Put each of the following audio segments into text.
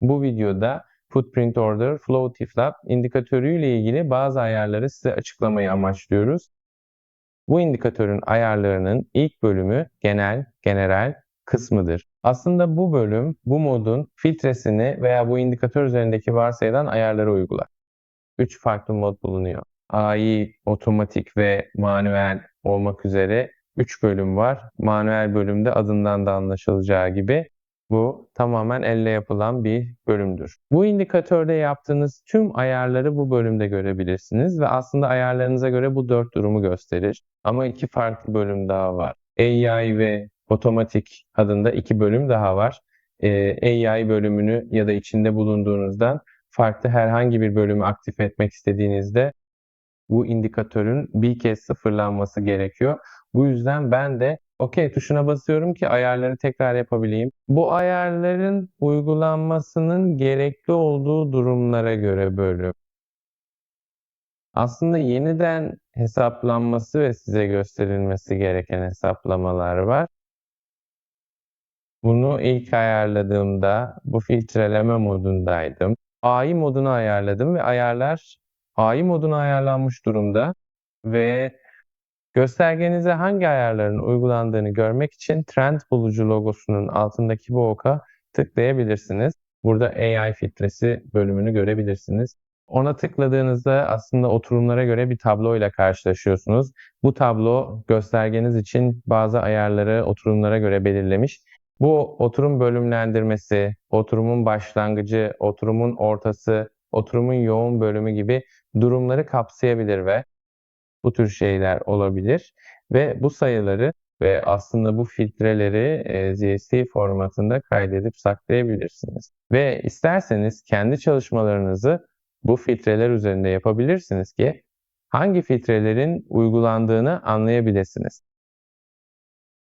Bu videoda Footprint Order Flow Tiflap indikatörüyle ilgili bazı ayarları size açıklamayı amaçlıyoruz. Bu indikatörün ayarlarının ilk bölümü genel, general kısmıdır. Aslında bu bölüm bu modun filtresini veya bu indikatör üzerindeki varsayılan ayarları uygular. 3 farklı mod bulunuyor. AI, otomatik ve manuel olmak üzere 3 bölüm var. Manuel bölümde adından da anlaşılacağı gibi bu tamamen elle yapılan bir bölümdür. Bu indikatörde yaptığınız tüm ayarları bu bölümde görebilirsiniz ve aslında ayarlarınıza göre bu dört durumu gösterir. Ama iki farklı bölüm daha var. AI ve otomatik adında iki bölüm daha var. Ee, AI bölümünü ya da içinde bulunduğunuzdan farklı herhangi bir bölümü aktif etmek istediğinizde bu indikatörün bir kez sıfırlanması gerekiyor. Bu yüzden ben de OK tuşuna basıyorum ki ayarları tekrar yapabileyim. Bu ayarların uygulanmasının gerekli olduğu durumlara göre bölüm. Aslında yeniden hesaplanması ve size gösterilmesi gereken hesaplamalar var. Bunu ilk ayarladığımda bu filtreleme modundaydım. AI modunu ayarladım ve ayarlar AI moduna ayarlanmış durumda ve göstergenize hangi ayarların uygulandığını görmek için trend bulucu logosunun altındaki bu oka tıklayabilirsiniz. Burada AI filtresi bölümünü görebilirsiniz. Ona tıkladığınızda aslında oturumlara göre bir tablo ile karşılaşıyorsunuz. Bu tablo göstergeniz için bazı ayarları oturumlara göre belirlemiş. Bu oturum bölümlendirmesi, oturumun başlangıcı, oturumun ortası, oturumun yoğun bölümü gibi durumları kapsayabilir ve bu tür şeyler olabilir. Ve bu sayıları ve aslında bu filtreleri e, ZST formatında kaydedip saklayabilirsiniz. Ve isterseniz kendi çalışmalarınızı bu filtreler üzerinde yapabilirsiniz ki hangi filtrelerin uygulandığını anlayabilirsiniz.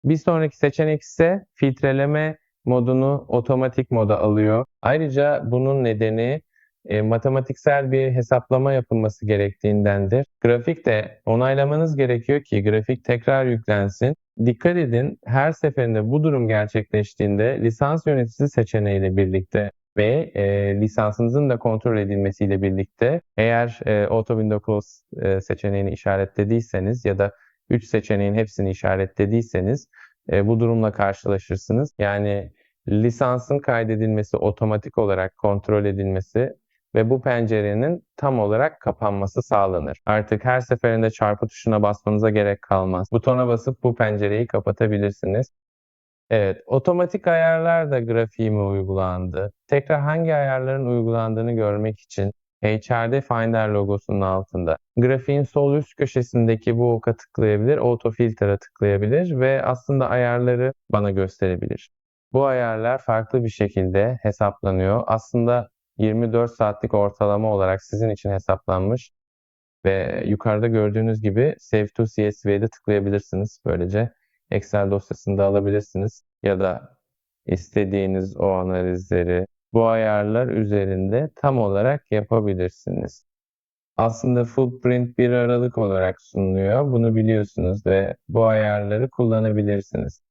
Bir sonraki seçenek ise filtreleme modunu otomatik moda alıyor. Ayrıca bunun nedeni e, matematiksel bir hesaplama yapılması gerektiğindendir. Grafik de onaylamanız gerekiyor ki grafik tekrar yüklensin. Dikkat edin her seferinde bu durum gerçekleştiğinde lisans yöneticisi seçeneğiyle birlikte ve e, lisansınızın da kontrol edilmesiyle birlikte eğer e, Auto Window Close e, seçeneğini işaretlediyseniz ya da 3 seçeneğin hepsini işaretlediyseniz e, bu durumla karşılaşırsınız. Yani lisansın kaydedilmesi, otomatik olarak kontrol edilmesi ve bu pencerenin tam olarak kapanması sağlanır. Artık her seferinde çarpı tuşuna basmanıza gerek kalmaz. Butona basıp bu pencereyi kapatabilirsiniz. Evet, otomatik ayarlar da grafiğime uygulandı. Tekrar hangi ayarların uygulandığını görmek için HRD Finder logosunun altında. Grafiğin sol üst köşesindeki bu oka tıklayabilir, Auto Filter'a tıklayabilir ve aslında ayarları bana gösterebilir. Bu ayarlar farklı bir şekilde hesaplanıyor. Aslında 24 saatlik ortalama olarak sizin için hesaplanmış ve yukarıda gördüğünüz gibi Save to CSV'de tıklayabilirsiniz. Böylece Excel dosyasında alabilirsiniz ya da istediğiniz o analizleri bu ayarlar üzerinde tam olarak yapabilirsiniz. Aslında footprint bir aralık olarak sunuluyor. Bunu biliyorsunuz ve bu ayarları kullanabilirsiniz.